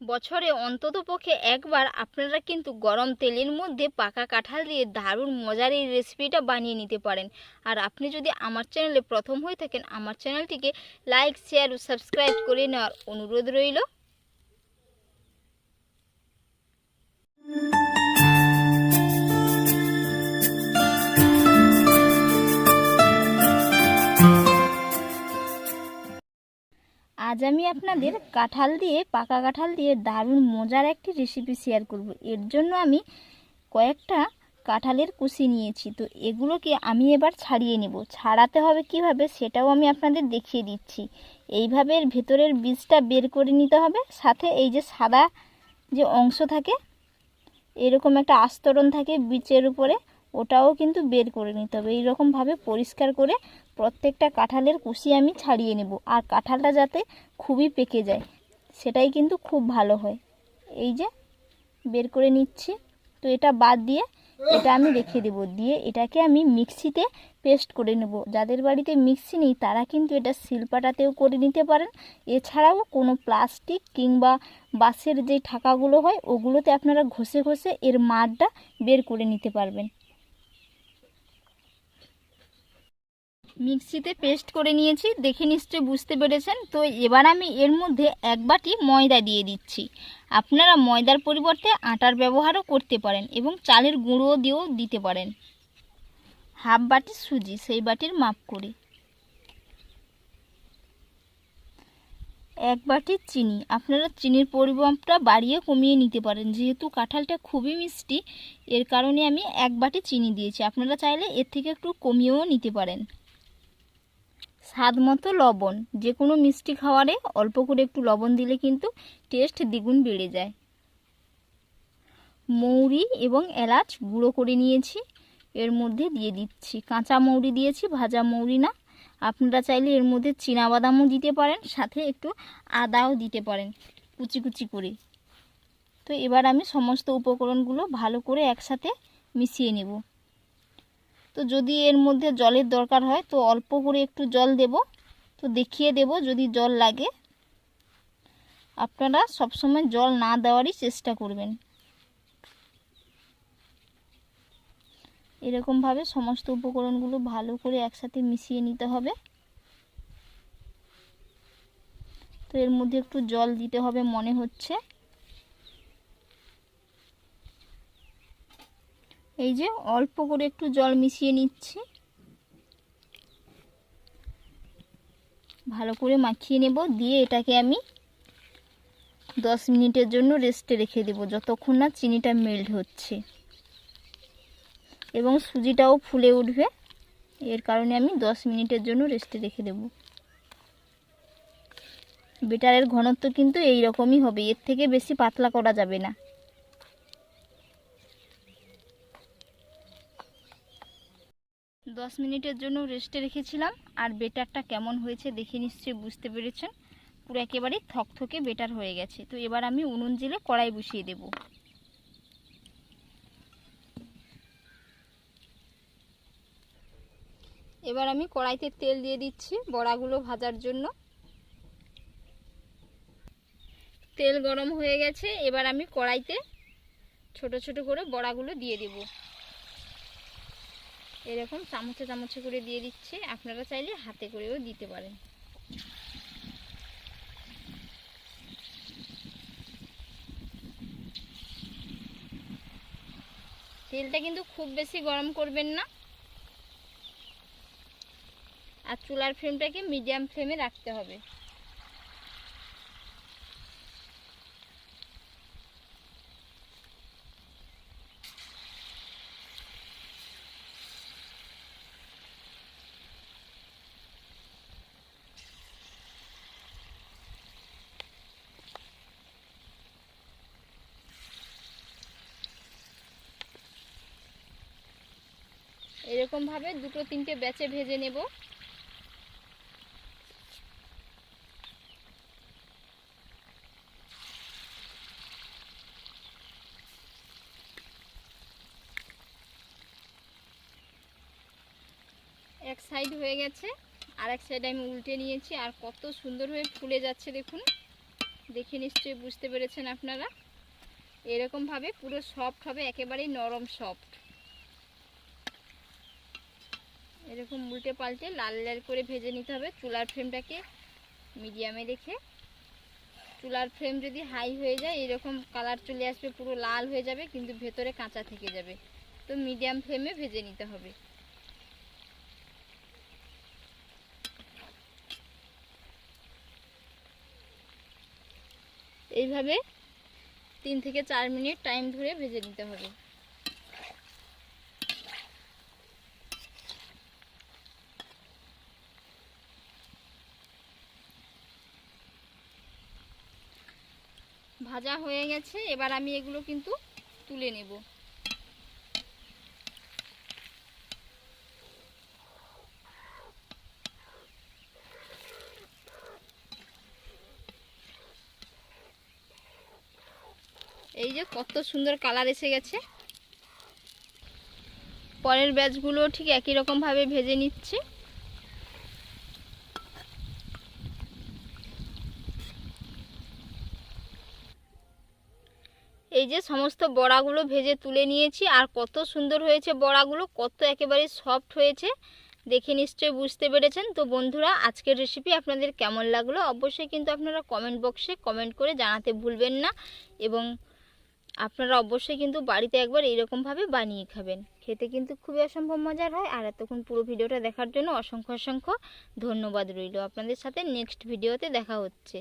বছরে অন্তত পক্ষে একবার আপনারা কিন্তু গরম তেলের মধ্যে পাকা কাঁঠাল দিয়ে দারুণ মজার এই রেসিপিটা বানিয়ে নিতে পারেন। আর আপনি যদি আমার চ্যানেলে প্রথম হয়ে থাকেন, আমার চ্যানেলটিকে লাইক শেয়ার ও সাবস্ক্রাইব করে নেওয়ার অনুরোধ রইল। আজ আমি আপনাদের কাঁঠাল দিয়ে, পাকা কাঁঠাল দিয়ে দারুণ মজার একটি রেসিপি শেয়ার করব। এর জন্য আমি কয়েকটা কাঁঠালের কুচি নিয়েছি। তো এগুলোকে আমি এবার ছাড়িয়ে নেব। ছাড়াতে হবে কীভাবে সেটাও আমি আপনাদের দেখিয়ে দিচ্ছি। এইভাবে এর ভেতরের বীজটা বের করে নিতে হবে। সাথে এই যে সাদা যে অংশ থাকে, এরকম একটা আস্তরণ থাকে বীজের উপরে। ওটাও কিন্তু বের করে নিতে হবে। এইরকমভাবে পরিষ্কার করে প্রত্যেকটা কাঁঠালের কুশি আমি ছাড়িয়ে নেব। আর কাঁঠালটা যাতে খুবই পেকে যায়, সেটাই কিন্তু খুব ভালো হয়। এই যে, বের করে নিচ্ছি। তো এটা বাদ দিয়ে এটা আমি রেখে দেব। দিয়ে এটাকে আমি মিক্সিতে পেস্ট করে নেব। যাদের বাড়িতে মিক্সি নেই, তারা কিন্তু এটা শিলপাটাতেও করে নিতে পারেন। এছাড়াও কোনো প্লাস্টিক কিংবা বাঁশের যে ঠাকাগুলো হয়, ওগুলোতে আপনারা ঘষে ঘষে এর মাড়টা বের করে নিতে পারবেন। মিক্সিতে পেস্ট করে নিয়েছি, দেখে নিশ্চয়ই বুঝতে পেরেছেন। তো এবার আমি এর মধ্যে এক বাটি ময়দা দিয়ে দিচ্ছি। আপনারা ময়দার পরিবর্তে আটার ব্যবহারও করতে পারেন এবং চালের গুঁড়ো দিয়েও দিতে পারেন। হাফ বাটি সুজি, সেই বাটির মাপ করে। এক বাটি চিনি। আপনারা চিনির পরিমাপটা বাড়িয়ে কমিয়ে নিতে পারেন। যেহেতু কাঁঠালটা খুবই মিষ্টি, এর কারণে আমি এক বাটি চিনি দিয়েছি। আপনারা চাইলে এর থেকে একটু কমিয়েও নিতে পারেন। স্বাদ মতো লবণ। যে কোনো মিষ্টি খাবারে অল্প করে একটু লবণ দিলে কিন্তু টেস্ট দ্বিগুণ বেড়ে যায়। মৌরি এবং এলাচ গুঁড়ো করে নিয়েছি। এর মধ্যে দিয়ে দিচ্ছি। কাঁচা মৌরি দিয়েছি, ভাজা মৌরি না। আপনারা চাইলে এর মধ্যে বাদামও দিতে পারেন, সাথে একটু আদাও দিতে পারেন, কুচি কুচি করে। তো এবার আমি সমস্ত উপকরণগুলো ভালো করে একসাথে মিশিয়ে নেব। তো যদি এর মধ্যে জলের দরকার হয়, তো অল্প করে একটু জল দেব। তো দেখিয়ে দেব যদি জল লাগে। আপনারা সবসময় জল না দেওয়ারই চেষ্টা করবেন। এরকমভাবে সমস্ত উপকরণগুলো ভালো করে একসাথে মিশিয়ে নিতে হবে। তো এর মধ্যে একটু জল দিতে হবে মনে হচ্ছে। এই যে অল্প করে একটু জল মিশিয়ে নিচ্ছি। ভালো করে মাখিয়ে নেব, দিয়ে এটাকে আমি দশ মিনিটের জন্য রেস্টে রেখে দেব, যতক্ষণ না চিনিটা মেল্ট হচ্ছে। এবং সুজিটাও ফুলে উঠবে, এর কারণে আমি দশ মিনিটের জন্য রেস্টে রেখে দেব। বেটারের ঘনত্ব কিন্তু এই রকমই হবে, এর থেকে বেশি পাতলা করা যাবে না। দশ মিনিটের জন্য রেস্টে রেখেছিলাম। আর বেটারটা কেমন হয়েছে দেখে নিশ্চয়ই বুঝতে পেরেছেন। পুরো একেবারেই থকথকে বেটার হয়ে গেছে। তো এবার আমি উনুন জেলে কড়াই বসিয়ে দেব। এবার আমি কড়াইতে তেল দিয়ে দিচ্ছি বড়াগুলো ভাজার জন্য। তেল গরম হয়ে গেছে। এবার আমি কড়াইতে ছোট ছোট করে বড়াগুলো দিয়ে দেবো। এরকম চামচে চামচে করে দিয়ে দিচ্ছে। আপনারা চাইলে হাতে করেও দিতে পারেন। তেলটা কিন্তু খুব বেশি গরম করবেন না। আর চুলার ফ্লেমটাকে মিডিয়াম ফ্লেমে রাখতে হবে। এরকমভাবে দুটো তিনটে ব্যাচে ভেজে নেব। এক সাইড হয়ে গেছে, আর এক সাইড আমি উল্টে নিয়েছি, আর কত সুন্দর হয়ে ফুলে যাচ্ছে দেখুন। দেখে নিশ্চয়ই বুঝতে পেরেছেন আপনারা। এরকমভাবে পুরো সফট হবে, একেবারেই নরম সফট এরকম উল্টে পাল্টে লাল লাল করে ভেজে নিতে হবে চুলার ফ্লেমটাকে মিডিয়ামে রেখে। চুলার ফ্লেম যদি হাই হয়ে যায়, এরকম কালার চলে আসবে, পুরো লাল হয়ে যাবে, কিন্তু ভেতরে কাঁচা থেকে যাবে। তো মিডিয়াম ফ্লেমে ভেজে নিতে হবে। এইভাবে তিন থেকে চার মিনিট টাইম ধরে ভেজে নিতে হবে। ভাজা হয়ে গেছে, এবার আমি এগুলো কিন্তু তুলে নেব। এই যে কত সুন্দর কালার এসে গেছে। পরের ব্যাচগুলো ঠিক একই রকম ভাবে ভেজে নিচ্ছে। যে সমস্ত বড়াগুলো ভেজে তুলে নিয়েছি, আর কত সুন্দর হয়েছে বড়াগুলো, কত একেবারে সফট হয়েছে। দেখে নিশ্চয়ই বুঝতে পেরেছেন। তো বন্ধুরা, আজকের রেসিপি আপনাদের কেমন লাগল? অবশ্যই কিন্তু আপনারা কমেন্ট বক্সে কমেন্ট করে জানাতে ভুলবেন না এবং আপনারা অবশ্যই কিন্তু বাড়িতে একবার এইরকমভাবে বানিয়ে খাবেন। খেতে কিন্তু খুবই অসম্ভব মজার হয়। আর এতক্ষণ পুরো ভিডিওটা দেখার জন্য অসংখ্য অসংখ্য ধন্যবাদ রইল। আপনাদের সাথে নেক্সট ভিডিওতে দেখা হচ্ছে।